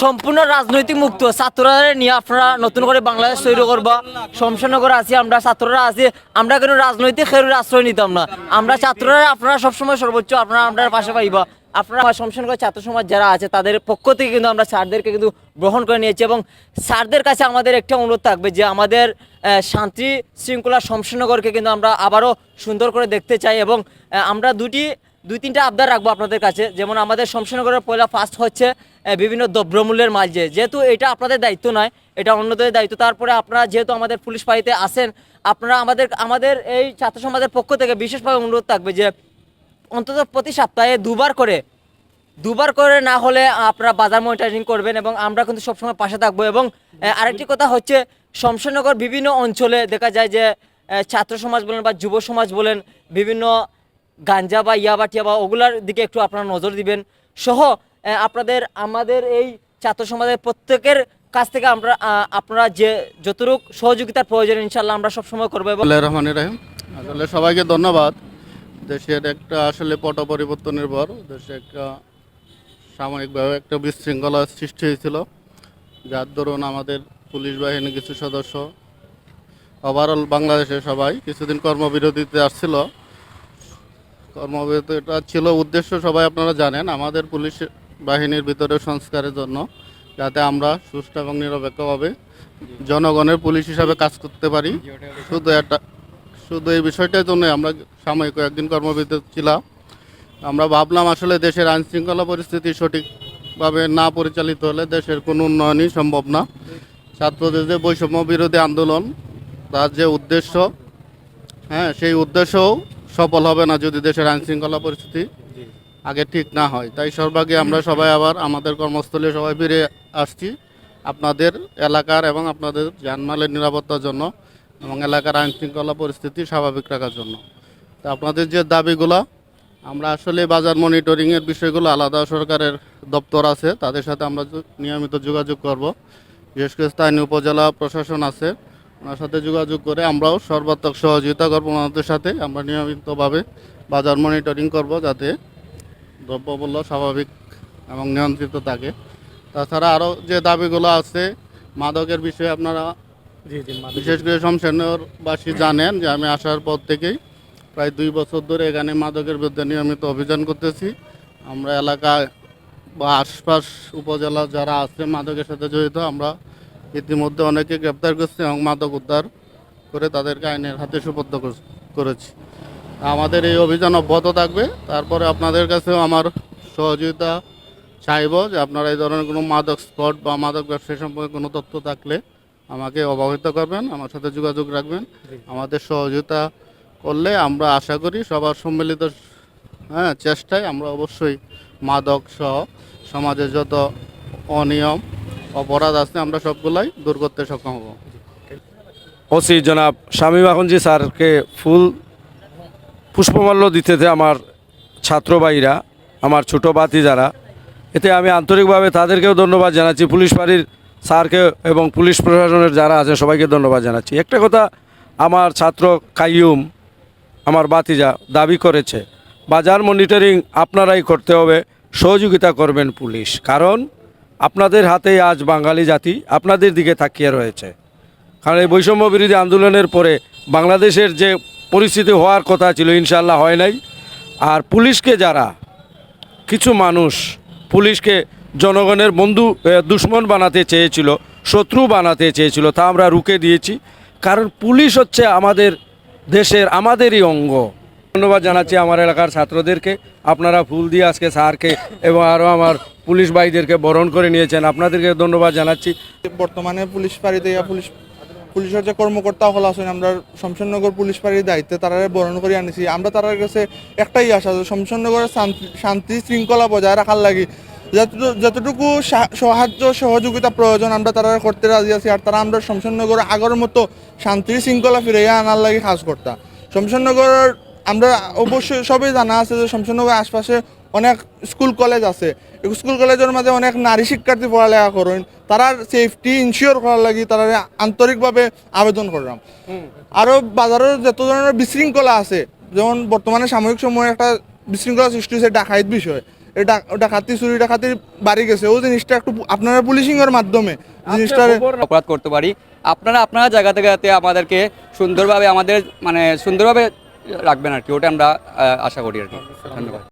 সম্পূর্ণ রাজনৈতিক মুক্ত। ছাত্ররা নিয়ে আপনারা নতুন করে বাংলাদেশ তৈরি করবা। শমশানগর আছি, আমরা ছাত্ররা আছি, আমরা কোনো রাজনৈতিক খেরুর আশ্রয় নিতাম না। আমরা ছাত্ররা আপনারা সবসময় সর্বোচ্চ, আপনারা আমরা পাশে পাইবা। আপনারা শমশানগর ছাত্র সমাজ যারা আছে, তাদের পক্ষ থেকে কিন্তু আমরা স্যারদেরকে কিন্তু গ্রহণ করে নিয়েছি এবং স্যারদের কাছে আমাদের একটা অনুরোধ থাকবে যে আমাদের শান্তি শৃঙ্খলা শমশানগরকে কিন্তু আমরা আবারও সুন্দর করে দেখতে চাই এবং আমরা দুটি, দুই তিনটা আবদার রাখব আপনাদের কাছে। যেমন আমাদের শমশানগরের পয়লা ফার্স্ট হচ্ছে বিভিন্ন দ্রব্যমূল্যের মাঝে যেহেতু এটা আপনাদের দায়িত্ব নয়, এটা অন্যদের দায়িত্ব, তারপরে আপনারা যেহেতু আমাদের পুলিশ বাড়িতে আসেন আপনারা আমাদের আমাদের এই ছাত্র সমাজের পক্ষ থেকে বিশেষভাবে অনুরোধ থাকবে যে, অন্তত প্রতি সপ্তাহে দুবার করে দুবার করে না হলে আপনারা বাজার মনিটরিং করবেন এবং আমরা কিন্তু সবসময় পাশে থাকব এবং আরেকটি কথা হচ্ছে শমশানগর বিভিন্ন অঞ্চলে দেখা যায় যে ছাত্র সমাজ বলেন বা যুব সমাজ বলেন, বিভিন্ন গাঞ্জা বা ইয়াবা টিয়াবা, ওগুলার দিকে একটু আপনারা নজর দিবেন। সহ আপনাদের, আমাদের এই ছাত্র সমাজের প্রত্যেকের কাছ থেকে আমরা আপনারা যে যতটুকু সহযোগিতার প্রয়োজন ইনশাল্লাহ আমরা সবসময় করব রহমান রাহিম। আসলে সবাইকে ধন্যবাদ। দেশের একটা আসলে পট পরিবর্তনের পর দেশে একটা সাময়িকভাবে একটা বিশৃঙ্খলা সৃষ্টি হয়েছিল। যার দরুন আমাদের পুলিশ বাহিনীর কিছু সদস্য ওভারঅল বাংলাদেশের সবাই কিছুদিন কর্মবিরতিতে আসছিল। কর্মবিরতিটা ছিল, উদ্দেশ্য সবাই আপনারা জানেন, আমাদের পুলিশ বাহিনীর ভিতরে সংস্কারের জন্য, যাতে আমরা সুষ্ঠু এবং নিরপেক্ষভাবে জনগণের পুলিশ হিসাবে কাজ করতে পারি। শুধু একটা, শুধু এই বিষয়টার জন্য আমরা সাময়িক কয়েকদিন কর্মবিরতি ছিলাম। আমরা ভাবলাম আসলে দেশের আইন শৃঙ্খলা পরিস্থিতি সঠিকভাবে না পরিচালিত হলে দেশের কোনো উন্নয়নই সম্ভব না। ছাত্রদের যে বৈষম্য বিরোধী আন্দোলন, তার যে উদ্দেশ্য হ্যাঁ সেই উদ্দেশ্যও সফল হবে না যদি দেশের আইন শৃঙ্খলা পরিস্থিতি আগে ঠিক না হয়। তাই সর্বাগে আমরা সবাই আবার আমাদের কর্মস্থলে সবাই ফিরে আসছি আপনাদের এলাকার এবং আপনাদের জানমালের নিরাপত্তার জন্য এবং এলাকার আইন শৃঙ্খলা পরিস্থিতি স্বাভাবিক রাখার জন্য। তো আপনাদের যে দাবিগুলো, আমরা আসলে বাজার মনিটরিংয়ের বিষয়গুলো আলাদা সরকারের দপ্তর আছে, তাদের সাথে আমরা নিয়মিত যোগাযোগ করব। বিশেষ করে স্থানীয় উপজেলা প্রশাসন আছে, ওনার সাথে যোগাযোগ করে আমরাও সর্বাত্মক সহযোগিতা করব ওনাদের সাথে। আমরা নিয়মিতভাবে বাজার মনিটরিং করব যাতে দ্রব্যমূল্য স্বাভাবিক এবং নিয়ন্ত্রিত থাকে। তাছাড়া আরও যে দাবিগুলো আছে মাদকের বিষয়ে আপনারা বিশেষ করে শমশেরবাসী জানেন যে আমি আসার পর থেকেই প্রায় দুই বছর ধরে এখানে মাদকের বিরুদ্ধে নিয়মিত অভিযান করতেছি। আমরা এলাকায় বা আশপাশ উপজেলা যারা আছে মাদকের সাথে জড়িত আমরা ইতিমধ্যে অনেকে গ্রেপ্তার করছি এবং মাদক উদ্ধার করে তাদেরকে আইনের হাতে সুপর্দ কর- করেছি। আমাদের এই অভিযান অব্যাহত থাকবে। তারপরে আপনাদের কাছেও আমার সহযোগিতা চাইব যে আপনারা এই ধরনের কোনো মাদক স্পট বা মাদক ব্যবসায়ী সম্পর্কে কোনো তথ্য থাকলে আমাকে অবহিত করবেন আমার সাথে যোগাযোগ রাখবেন। আমাদের সহযোগিতা করলে আমরা আশা করি সবার সম্মিলিত হ্যাঁ চেষ্টায় আমরা অবশ্যই মাদক সহ সমাজে যত অনিয়ম অপরাধ আছে আমরা সবগুলাই দূর করতে সক্ষম হব। ওসি জনাব স্বামী মাখনজি স্যারকে ফুল পুষ্পমাল্য দিতেছে আমার ছাত্র ভাইরা, আমার ছোট বাতি যারা এতে আমি আন্তরিকভাবে তাদেরকেও ধন্যবাদ জানাচ্ছি। পুলিশ বাড়ির স্যারকে এবং পুলিশ প্রশাসনের যারা আছে, সবাইকে ধন্যবাদ জানাচ্ছি। একটা কথা, আমার ছাত্র কাইয়ুম, আমার বাতিজা দাবি করেছে, বাজার মনিটরিং আপনারাই করতে হবে, সহযোগিতা করবেন পুলিশ। কারণ আপনাদের হাতেই আজ বাঙালি জাতি আপনাদের দিকে তাকিয়ে রয়েছে। কারণ এই বৈষম্য বিরোধী আন্দোলনের পরে বাংলাদেশের যে পরিস্থিতি হওয়ার কথা ছিল ইনশাল্লাহ হয় নাই। আর পুলিশকে যারা, কিছু মানুষ পুলিশকে জনগণের বন্ধু দুশ্মন বানাতে চেয়েছিল, শত্রু বানাতে চেয়েছিল, তা আমরা রুখে দিয়েছি। কারণ পুলিশ হচ্ছে আমাদের দেশের, আমাদেরই অঙ্গ। ধন্যবাদ জানাচ্ছি আমার এলাকার ছাত্রদেরকে। আপনারা ফুল দিয়ে আজকে স্যারকে এবং আরও আমার পুলিশ ভাইদেরকে বরণ করে নিয়েছেন। আপনাদেরকে ধন্যবাদ জানাচ্ছি। বর্তমানে পুলিশ ইয়া পুলিশ পুলিশের যে কর্মকর্তা হল আছেন আমরা শমশাননগর পুলিশ ফাঁড়ির দায়িত্বে তারা বরণ করে আনিছি। আমরা তার কাছে একটাই আশা যে শমশাননগরের শান্তি- শৃঙ্খলা বজায় রাখার লাগি। যতটুকু সাহায্য, সহযোগিতা প্রয়োজন আমরা তারা করতে রাজি আছি, আর তারা আমরা শমশাননগর আগের মতো শান্তির শৃঙ্খলা ফিরে আনার লাগে কাজ করতাম শমশাননগরের আমরা অবশ্যই সবই জানা আছে যে শমশাননগরের আশপাশে অনেক স্কুল কলেজ আছে। এই স্কুল কলেজের মাঝে অনেক নারী শিক্ষার্থী পড়ালেখা করেন। তারার সেফটি ইনশিওর করার লাগি তারা আন্তরিকভাবে আবেদন করলাম। আরও বাজারের যত ধরনের বিশৃঙ্খলা আছে যেমন বর্তমানে সাময়িক সময়ে একটা বিশৃঙ্খলা সৃষ্টি হয়েছে ডাকাইত বিষয়। ডাকাতি চুরি ডাকাতির বাড়ি গেছে। ও জিনিসটা একটু আপনারা পুলিশিং এর মাধ্যমে জিনিসটা অপরাধ করতে পারি। আপনারা আপনারা জায়গা থেকে যাতে আমাদেরকে সুন্দরভাবে আমাদের মানে সুন্দরভাবে রাখবেন আর কি ওটা আমরা আশা করি আর কি। ধন্যবাদ।